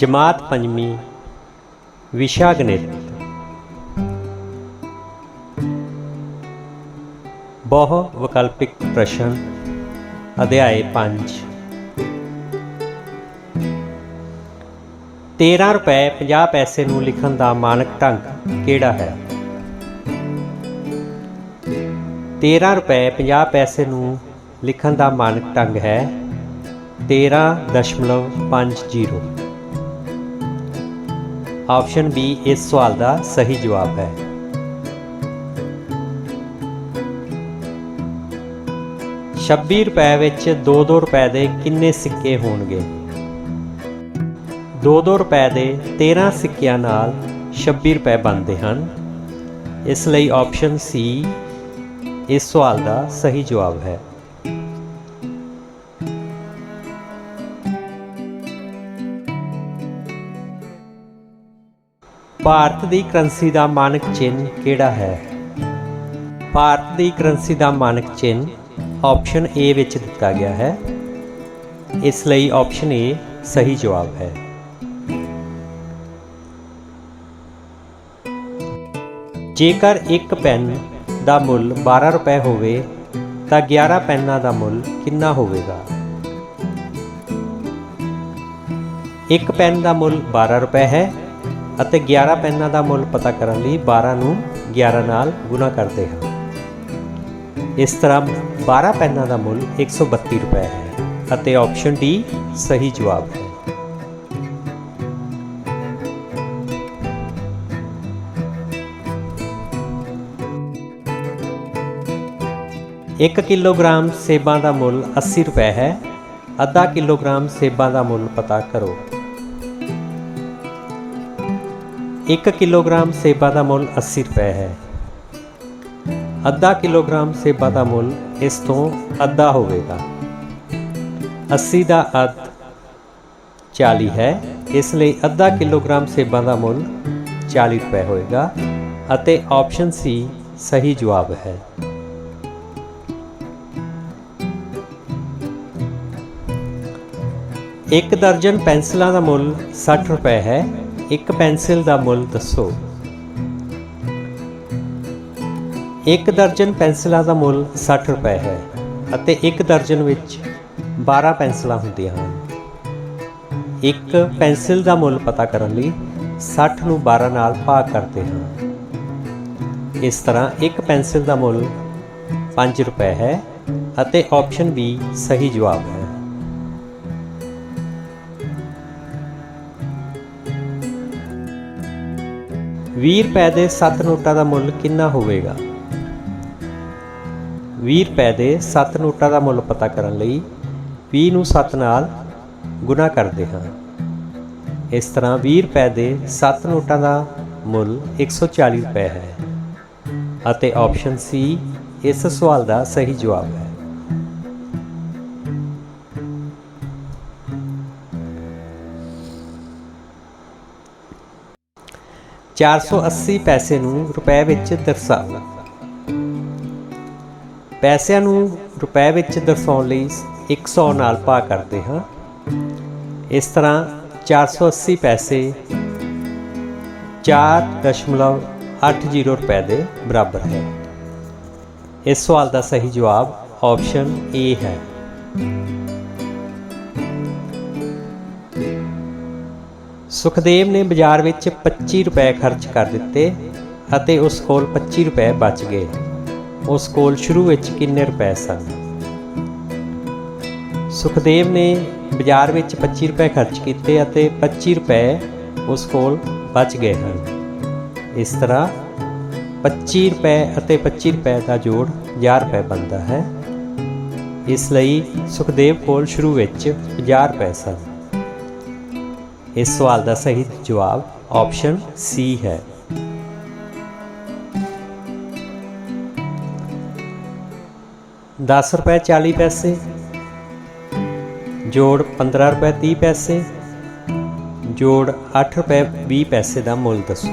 ਜਮਾਤ ਪੰਜਵੀਂ ਵਿਸ਼ਾ ਗਣਿਤ ਬਹੁ ਵਿਕਲਪਿਕ ਪ੍ਰਸ਼ਨ, ਅਧਿਆਇ 5 13 ਰੁਪਏ 50 ਪੈਸੇ ਨੂੰ ਲਿਖਣ ਦਾ ਮਾਨਕ ਢੰਗ ਕਿਹੜਾ ਹੈ? 13 ਰੁਪਏ 50 ਪੈਸੇ ਨੂੰ ਲਿਖਣ ਦਾ ਮਾਨਕ ਢੰਗ ਹੈ 13.50 ਆਪਸ਼ਨ ਬੀ ਇਸ ਸਵਾਲ ਦਾ ਸਹੀ ਜਵਾਬ ਹੈ। ਛੱਬੀ ਰੁਪਏ ਵਿੱਚ 2-2 ਰੁਪਏ ਦੇ ਕਿੰਨੇ ਸਿੱਕੇ ਹੋਣਗੇ? 2-2 ਰੁਪਏ ਦੇ 13 ਸਿੱਕਿਆਂ ਨਾਲ 26 ਰੁਪਏ ਬਣਦੇ ਹਨ। ਇਸ ਲਈ ਆਪਸ਼ਨ ਸੀ ਇਸ ਸਵਾਲ ਦਾ ਸਹੀ ਜਵਾਬ ਹੈ। ਭਾਰਤ ਦੀ ਕਰੰਸੀ ਦਾ ਮਾਨਕ ਚਿੰਨ੍ਹ ਕਿਹੜਾ ਹੈ? ਭਾਰਤ ਦੀ ਕਰੰਸੀ ਦਾ ਮਾਨਕ ਚਿੰਨ੍ਹ ਆਪਸ਼ਨ A ਵਿੱਚ ਦਿੱਤਾ ਗਿਆ ਹੈ। ਇਸ ਲਈ ਆਪਸ਼ਨ A ਸਹੀ ਜਵਾਬ ਹੈ। ਜੇਕਰ ਇੱਕ ਪੈਨ ਦਾ ਮੁੱਲ 12 ਰੁਪਏ ਹੋਵੇ, ਤਾਂ 11 ਪੈਨਾਂ ਦਾ ਮੁੱਲ ਕਿੰਨਾ ਹੋਵੇਗਾ? ਇੱਕ ਪੈਨ ਦਾ ਮੁੱਲ 12 ਰੁਪਏ ਹੈ ਅਤੇ 11 ਪੈਨਾਂ ਦਾ ਮੁੱਲ ਪਤਾ ਕਰਨ ਲਈ 12 ਨੂੰ 11 ਨਾਲ ਗੁਣਾ ਕਰਦੇ ਹਾਂ। ਇਸ ਤਰ੍ਹਾਂ 12 ਪੈਨਾਂ ਦਾ ਮੁੱਲ 132 ਰੁਪਏ ਹੈ ਅਤੇ ਆਪਸ਼ਨ ਡੀ ਸਹੀ ਜਵਾਬ ਹੈ। ਇੱਕ ਕਿਲੋਗ੍ਰਾਮ ਸੇਬਾਂ ਦਾ ਮੁੱਲ 80 ਰੁਪਏ ਹੈ। ਅੱਧਾ ਕਿਲੋਗ੍ਰਾਮ ਸੇਬਾਂ ਦਾ ਮੁੱਲ ਪਤਾ ਕਰੋ। 1 ਕਿਲੋਗ੍ਰਾਮ ਸੇਬਾਂ ਦਾ ਮੁੱਲ 80 ਰੁਪਏ ਹੈ। ਅੱਧਾ ਕਿਲੋਗ੍ਰਾਮ ਸੇਬਾਂ ਦਾ ਮੁੱਲ ਇਸ ਤੋਂ ਅੱਧਾ ਹੋਵੇਗਾ। 80 ਦਾ ਅੱਧ 40 ਹੈ। ਇਸ ਲਈ ਅੱਧਾ ਕਿਲੋਗ੍ਰਾਮ ਸੇਬਾਂ ਦਾ ਮੁੱਲ 40 ਰੁਪਏ ਹੋਏਗਾ ਅਤੇ ਆਪਸ਼ਨ ਸੀ ਸਹੀ ਜਵਾਬ ਹੈ। ਇੱਕ ਦਰਜਨ ਪੈਨਸਿਲਾਂ ਦਾ ਮੁੱਲ 60 ਰੁਪਏ ਹੈ। ਇੱਕ ਪੈਨਸਿਲ ਦਾ ਮੁੱਲ ਦੱਸੋ। ਇੱਕ ਦਰਜਨ ਪੈਨਸਿਲਾਂ ਦਾ ਮੁੱਲ 60 ਰੁਪਏ ਹੈ ਅਤੇ ਇੱਕ ਦਰਜਨ ਵਿੱਚ 12 ਪੈਨਸਿਲਾਂ ਹੁੰਦੀਆਂ ਹਨ। ਇੱਕ ਪੈਨਸਿਲ ਦਾ ਮੁੱਲ ਪਤਾ ਕਰਨ ਲਈ 60 ਨੂੰ 12 ਨਾਲ ਭਾਗ ਕਰਦੇ ਹਾਂ। ਇਸ ਤਰ੍ਹਾਂ ਇੱਕ ਪੈਨਸਿਲ ਦਾ ਮੁੱਲ 5 ਰੁਪਏ ਹੈ ਅਤੇ ਆਪਸ਼ਨ ਬੀ ਸਹੀ ਜਵਾਬ ਹੈ। ਵੀਹ ਰੁਪਏ ਦੇ 7 ਨੋਟਾਂ ਦਾ ਮੁੱਲ ਕਿੰਨਾ ਹੋਵੇਗਾ? 20 ਰੁਪਏ ਦੇ 7 ਨੋਟਾਂ ਦਾ ਮੁੱਲ ਪਤਾ ਕਰਨ ਲਈ 20 ਨੂੰ 7 ਨਾਲ ਗੁਣਾ ਕਰਦੇ ਹਾਂ। ਇਸ ਤਰ੍ਹਾਂ 20 ਰੁਪਏ ਦੇ 7 ਨੋਟਾਂ ਦਾ ਮੁੱਲ 140 ਰੁਪਏ ਹੈ ਅਤੇ ਆਪਸ਼ਨ ਸੀ ਇਸ ਸਵਾਲ ਦਾ ਸਹੀ ਜਵਾਬ ਹੈ। ਚਾਰ ਸੌ ਅੱਸੀ ਪੈਸੇ ਨੂੰ ਰੁਪਏ ਵਿੱਚ ਦਰਸਾਓ ਪੈਸਿਆਂ ਨੂੰ ਰੁਪਏ ਵਿੱਚ ਦਰਸਾਉਣ ਲਈ 100 ਨਾਲ ਭਾਗ ਕਰਦੇ ਹਾਂ। ਇਸ ਤਰ੍ਹਾਂ 480 ਪੈਸੇ 4.80 ਰੁਪਏ ਦੇ ਬਰਾਬਰ ਹੈ। ਇਸ ਸਵਾਲ ਦਾ ਸਹੀ ਜਵਾਬ ਆਪਸ਼ਨ ਏ ਹੈ। ਸੁਖਦੇਵ ਨੇ ਬਾਜ਼ਾਰ ਵਿੱਚ 25 ਰੁਪਏ ਖਰਚ ਕਰ ਦਿੱਤੇ ਅਤੇ ਉਸ ਕੋਲ 25 ਰੁਪਏ ਬਚ ਗਏ। ਉਸ ਕੋਲ ਸ਼ੁਰੂ ਵਿੱਚ ਕਿੰਨੇ ਰੁਪਏ ਸਨ? ਸੁਖਦੇਵ ਨੇ ਬਾਜ਼ਾਰ ਵਿੱਚ 25 ਰੁਪਏ ਖਰਚ ਕੀਤੇ ਅਤੇ 25 ਰੁਪਏ ਉਸ ਕੋਲ ਬਚ ਗਏ ਹਨ। ਇਸ ਤਰ੍ਹਾਂ 25 ਰੁਪਏ ਅਤੇ 25 ਰੁਪਏ ਦਾ ਜੋੜ 1000 ਰੁਪਏ ਬਣਦਾ ਹੈ। ਇਸ ਲਈ ਸੁਖਦੇਵ ਕੋਲ ਸ਼ੁਰੂ ਵਿੱਚ 50 ਰੁਪਏ ਸਨ। ਇਸ ਸਵਾਲ ਦਾ ਸਹੀ ਜਵਾਬ ਆਪਸ਼ਨ ਸੀ ਹੈ। ਦਸ ਰੁਪਏ 40 ਪੈਸੇ, ਜੋੜ 15 ਰੁਪਏ 30 ਪੈਸੇ, ਜੋੜ 8 ਰੁਪਏ 20 ਪੈਸੇ ਦਾ ਮੁੱਲ ਦੱਸੋ।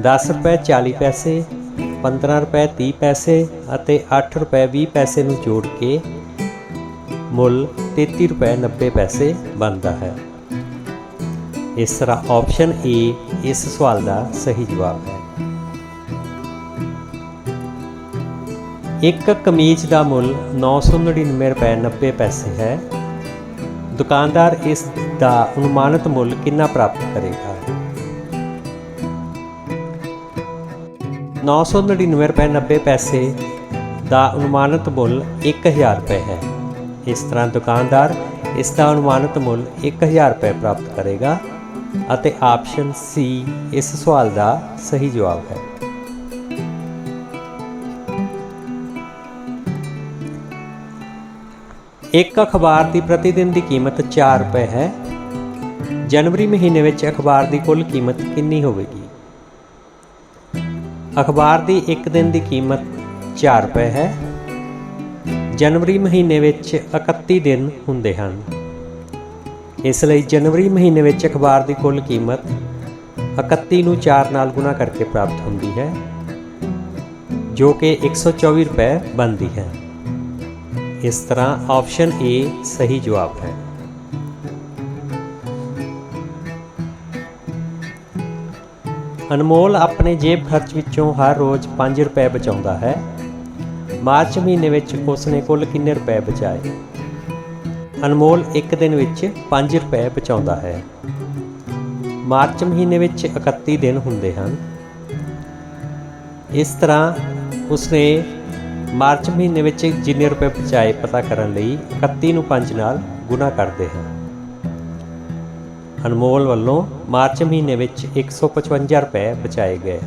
10 ਰੁਪਏ 40 ਪੈਸੇ 15 ਰੁਪਏ 30 ਪੈਸੇ ਅਤੇ 8 ਰੁਪਏ 20 ਪੈਸੇ ਨੂੰ ਜੋੜ ਕੇ ਮੁੱਲ 33 ਰੁਪਏ 90 ਪੈਸੇ ਬਣਦਾ ਹੈ। ਇਸ ਤਰ੍ਹਾਂ ਆਪਸ਼ਨ ਏ ਇਸ ਸਵਾਲ ਦਾ ਸਹੀ ਜਵਾਬ ਹੈ। ਇੱਕ ਕਮੀਜ਼ ਦਾ ਮੁੱਲ 999 ਰੁਪਏ 90 ਪੈਸੇ ਹੈ। ਦੁਕਾਨਦਾਰ ਇਸ ਦਾ ਅਨੁਮਾਨਿਤ ਮੁੱਲ ਕਿੰਨਾ ਪ੍ਰਾਪਤ ਕਰੇਗਾ? 999 ਰੁਪਏ 90 ਪੈਸੇ ਦਾ ਅਨੁਮਾਨਿਤ ਮੁੱਲ 1000 ਰੁਪਏ ਹੈ। ਇਸ ਤਰ੍ਹਾਂ ਦੁਕਾਨਦਾਰ ਇਸ ਦਾ ਅਨੁਮਾਨਿਤ ਮੁੱਲ 1000 ਰੁਪਏ ਪ੍ਰਾਪਤ ਕਰੇਗਾ ਅਤੇ ਆਪਸ਼ਨ ਸੀ ਇਸ ਸਵਾਲ ਦਾ ਸਹੀ ਜਵਾਬ ਹੈ। ਇੱਕ ਅਖਬਾਰ ਦੀ ਪ੍ਰਤੀ ਦਿਨ ਦੀ ਕੀਮਤ 4 ਰੁਪਏ ਹੈ। ਜਨਵਰੀ ਮਹੀਨੇ ਵਿੱਚ ਅਖਬਾਰ ਦੀ ਕੁੱਲ ਕੀਮਤ ਕਿੰਨੀ ਹੋਵੇਗੀ? ਅਖਬਾਰ ਦੀ ਇੱਕ ਦਿਨ ਦੀ ਕੀਮਤ 4 ਰੁਪਏ ਹੈ। ਜਨਵਰੀ ਮਹੀਨੇ ਵਿੱਚ 31 ਦਿਨ ਹੁੰਦੇ ਹਨ। ਇਸ ਲਈ ਜਨਵਰੀ ਮਹੀਨੇ ਵਿੱਚ ਅਖਬਾਰ ਦੀ ਕੁੱਲ ਕੀਮਤ 31 ਨੂੰ 4 ਨਾਲ ਗੁਣਾ ਕਰਕੇ ਪ੍ਰਾਪਤ ਹੁੰਦੀ ਹੈ, ਜੋ ਕਿ 124 ਰੁਪਏ ਬਣਦੀ ਹੈ। ਇਸ ਤਰ੍ਹਾਂ ਆਪਸ਼ਨ ਏ ਸਹੀ ਜਵਾਬ ਹੈ। ਅਨਮੋਲ ਆਪਣੇ ਜੇਬ ਖਰਚ ਵਿੱਚੋਂ ਹਰ ਰੋਜ਼ 5 ਰੁਪਏ ਬਚਾਉਂਦਾ ਹੈ। ਮਾਰਚ ਮਹੀਨੇ ਵਿੱਚ ਉਸਨੇ ਕੁੱਲ ਕਿੰਨੇ ਰੁਪਏ ਬਚਾਏ? ਅਨਮੋਲ ਇੱਕ ਦਿਨ ਵਿੱਚ 5 ਰੁਪਏ ਬਚਾਉਂਦਾ ਹੈ। ਮਾਰਚ ਮਹੀਨੇ ਵਿੱਚ 31 ਦਿਨ ਹੁੰਦੇ ਹਨ। ਇਸ ਤਰ੍ਹਾਂ ਉਸਨੇ ਮਾਰਚ ਮਹੀਨੇ ਵਿੱਚ ਜਿੰਨੇ ਰੁਪਏ ਬਚਾਏ ਪਤਾ ਕਰਨ ਲਈ 31 ਨੂੰ 5 ਨਾਲ ਗੁਣਾ ਕਰਦੇ ਹਾਂ ਅਨਮੋਲ ਵੱਲੋਂ ਮਾਰਚ ਮਹੀਨੇ ਵਿੱਚ 155 ਰੁਪਏ ਬਚਾਏ ਗਏ।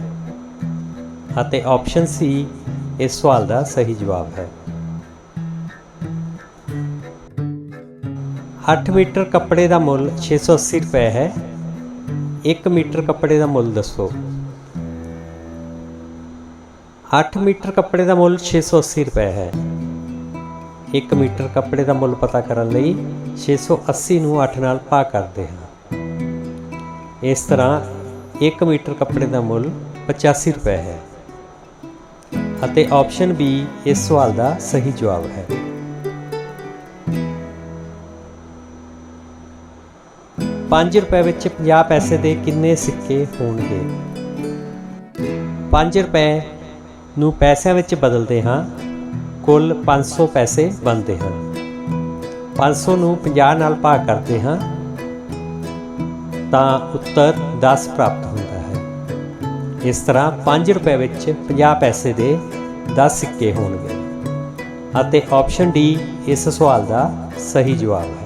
ਅਤੇ ਆਪਸ਼ਨ ਸੀ ਇਸ ਸਵਾਲ ਦਾ ਸਹੀ ਜਵਾਬ ਹੈ। 8 ਮੀਟਰ ਕੱਪੜੇ ਦਾ ਮੁੱਲ 680 ਰੁਪਏ ਹੈ। 1 ਮੀਟਰ ਕੱਪੜੇ ਦਾ ਮੁੱਲ ਦੱਸੋ। 8 ਮੀਟਰ ਕੱਪੜੇ ਦਾ ਮੁੱਲ 680 ਰੁਪਏ ਹੈ। 1 ਮੀਟਰ ਕੱਪੜੇ ਦਾ ਮੁੱਲ ਪਤਾ ਕਰਨ ਲਈ 680 ਨੂੰ 8 ਨਾਲ ਭਾਗ ਕਰਦੇ ਹਾਂ। ਇਸ ਤਰ੍ਹਾਂ 1 ਮੀਟਰ ਕੱਪੜੇ ਦਾ ਮੁੱਲ 85 ਰੁਪਏ ਹੈ। ਅਤੇ ਆਪਸ਼ਨ ਬੀ ਇਸ ਸਵਾਲ ਦਾ ਸਹੀ ਜਵਾਬ ਹੈ। ਪੰਜ ਰੁਪਏ ਵਿੱਚ 50 ਪੈਸੇ ਦੇ ਕਿੰਨੇ ਸਿੱਕੇ ਹੋਣਗੇ? 5 ਰੁਪਏ ਨੂੰ ਪੈਸਿਆਂ ਵਿੱਚ ਬਦਲਦੇ ਹਾਂ। ਕੁੱਲ 500 ਪੈਸੇ ਬਣਦੇ ਹਨ। 500 ਨੂੰ 50 ਨਾਲ ਭਾਗ ਕਰਦੇ ਹਾਂ। ਤਾਂ ਉੱਤਰ 10 ਪ੍ਰਾਪਤ ਹੁੰਦਾ ਇਸ ਤਰ੍ਹਾਂ 5 ਰੁਪਏ ਵਿੱਚ 50 ਪੈਸੇ ਦੇ 10 ਸਿੱਕੇ ਹੋਣਗੇ। ਅਤੇ ਆਪਸ਼ਨ ਡੀ ਇਸ ਸਵਾਲ ਦਾ ਸਹੀ ਜਵਾਬ ਹੈ।